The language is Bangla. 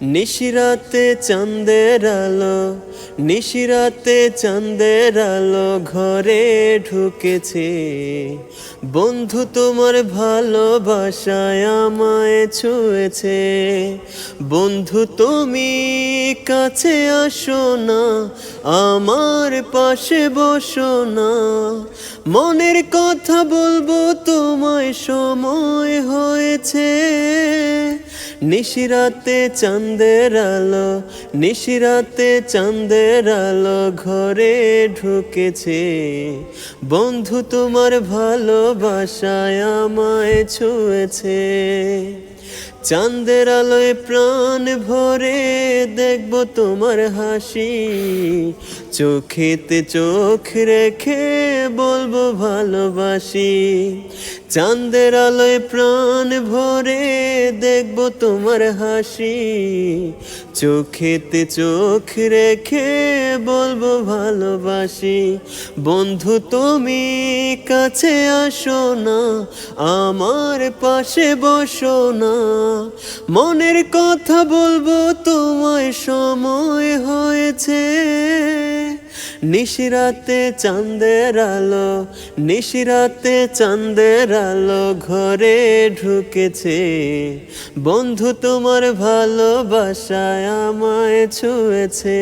নিশিরাতে চাঁদের আলো, নিশিরাতে চাঁদের আলো ঘরে ঢুকেছে। বন্ধু তোমার ভালোবাসায় আমায় ছুঁয়েছে। বন্ধু তুমি কাছে আসো না, আমার পাশে বসো না। মনের কথা বলব, তোমায় সময় হয়েছে। নিশিরাতে চাঁদের আলো, নিশিরাতে চাঁদের আলো ঘরে ঢুকেছে। বন্ধু, তোমার ভালোবাসায় আমায় ছুঁয়েছে। চাঁদের আলোয় প্রাণ ভরে দেখব তোমার হাসি। চোখেতে চোখ রেখে বলব ভালোবাসি। চাঁদের আলোয় প্রাণ ভরে দেখব তোমার হাসি। চোখেতে চোখ রেখে বলব ভালোবাসি। বন্ধু, তুমি কাছে আসো না, আমার পাশে বসো না। মনের কথা বলব, তোমায় সময় হয়েছে। নিশিরাতে চাঁদের আলো নিশিরাতে চাঁদের আলো ঘরে ঢুকেছে। বন্ধু তোমার ভালোবাসায় আমায় ছুঁয়েছে।